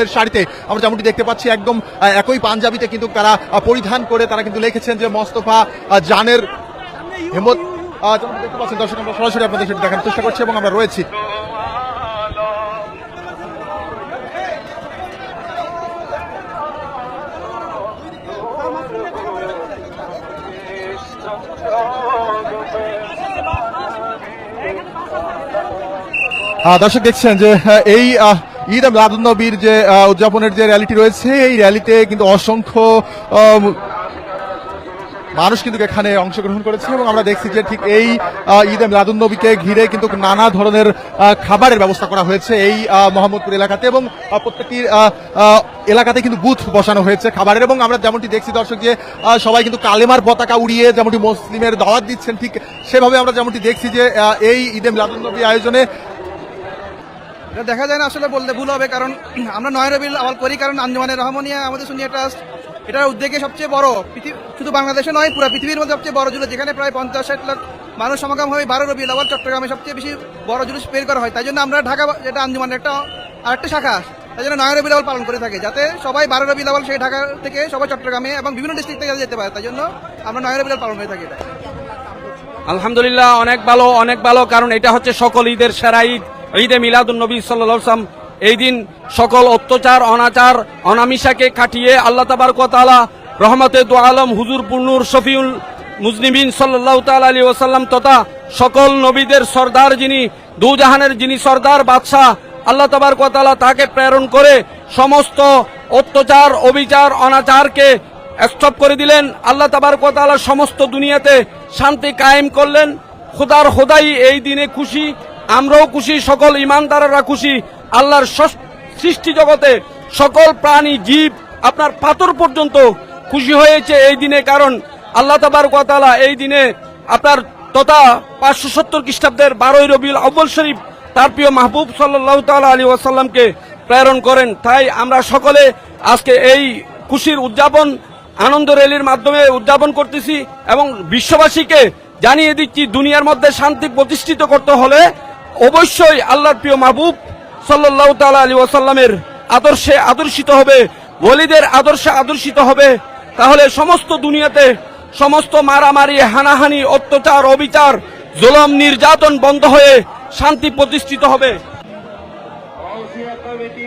সামনের সারিতে আমরা যেমনটি দেখতে পাচ্ছি, একদম একই পাঞ্জাবিতে কিন্তু তারা পরিধান করে তারা কিন্তু লিখেছেন যে মোস্তফা জানের হেমত দেখতে পাচ্ছেন, দর্শক আমরা সরাসরি আপনাদের সেটি চেষ্টা করছি এবং আমরা রয়েছি। দর্শক দেখছেন যে এই ঈদ নবীর যে উদযাপনের যে র্যালিটি রয়েছে, এই র্যালিতে কিন্তু অসংখ্য মানুষ কিন্তু এখানে অংশগ্রহণ করেছে এবং আমরা দেখছি যে ঠিক এই ঈদ নবীকে ঘিরে কিন্তু নানা ধরনের খাবারের ব্যবস্থা করা হয়েছে এই মোহাম্মদপুর এলাকাতে এবং প্রত্যেকটি এলাকাতে কিন্তু বুথ বসানো হয়েছে খাবারের এবং আমরা যেমনটি দেখছি দর্শক যে সবাই কিন্তু কালেমার পতাকা উড়িয়ে যেমনটি মুসলিমের দাওয়াত দিচ্ছেন ঠিক সেভাবে আমরা যেমনটি দেখছি যে এই ঈদে নবী আয়োজনে এটা দেখা যায় না আসলে বলতে ভুল হবে, কারণ আমরা নয় রবিল আওয়াল করি, কারণ আঞ্জমানের রহমানিয়া আমাদের সুনিয়া ট্রাস্ট এটার উদ্যোগে সবচেয়ে বড় শুধু বাংলাদেশে নয়, পুরো পৃথিবীর মধ্যে সবচেয়ে বড় জুলুস, যেখানে প্রায় পঞ্চাশ ষাট লাখ মানুষ সমাগম হয় বারো রবি আওয়াল চট্টগ্রামে সবচেয়ে বেশি বড় জুলুস বের করা হয়। তাই জন্য আমরা ঢাকা, যেটা আঞ্জমানের একটা, আরেকটা শাখা তাই জন্য নয় রবি পালন করে থাকে, যাতে সবাই বারো রবি আওয়াল সেই ঢাকা থেকে সবাই চট্টগ্রামে এবং বিভিন্ন ডিস্ট্রিক্ট থেকে যেতে পারে, তাই জন্য আমরা নয় রবি পালন করে থাকি এটা। আলহামদুলিল্লাহ, অনেক ভালো অনেক ভালো, কারণ এটা হচ্ছে সকল ঈদের সেরা ঈদ। ঈদে মিলাদুন নবী সাল্লাম এই দিন সকল অত্যাচার, অনাচার, অনামিশাকে কাটিয়ে আল্লাহ তাবার তাআলা রহমতে দু আলম হুজুর পুন্নুর শফিউল মুজনিবিন সাল্লাহ তাল আলী ওসাল্লাম তথা সকল নবীদের সর্দার যিনি দুজাহানের যিনি সর্দার বাদশাহ আল্লাহ তাবার তাআলা তাকে প্রেরণ করে সমস্ত অত্যাচার, অবিচার, অনাচারকে স্টপ করে দিলেন। আল্লাহ তাবার তাআলা সমস্ত দুনিয়াতে শান্তি কায়েম করলেন। খোদার খোদাই এই দিনে খুশি। আমরাও খুশি, সকল ইমানদাররা খুশি। আল্লাহর সৃষ্টি জগতে সকল প্রাণী, জীব আপনার পাথর পর্যন্ত খুশি হয়েছে এই দিনে, কারণ আল্লাহ তাবার তাআলা এই দিনে আপনার তথা পাঁচশো সত্তর খ্রিস্টাব্দের বারোই রবিউল আব্বুল শরীফ তার প্রিয় মাহবুব সাল্লাহ তাআলা আলী ওয়াসাল্লামকে প্রেরণ করেন। তাই আমরা সকলে আজকে এই খুশির উদযাপন, আনন্দ র্যালির মাধ্যমে উদযাপন করতেছি এবং বিশ্ববাসীকে জানিয়ে দিচ্ছি, দুনিয়ার মধ্যে শান্তি প্রতিষ্ঠিত করতে হলে অবশ্যই আল্লাহর প্রিয় মাহবুব সাল্লাহ তাআলা আলী ওয়াসাল্লামের আদর্শে আদর্শিত হবে, ওলিদের আদর্শে আদর্শিত হবে। তাহলে সমস্ত দুনিয়াতে সমস্ত মারামারি, হানাহানি, অত্যাচার, অবিচার, জুলম, নির্যাতন বন্ধ হয়ে শান্তি প্রতিষ্ঠিত হবে। আউসিয়া কমিটি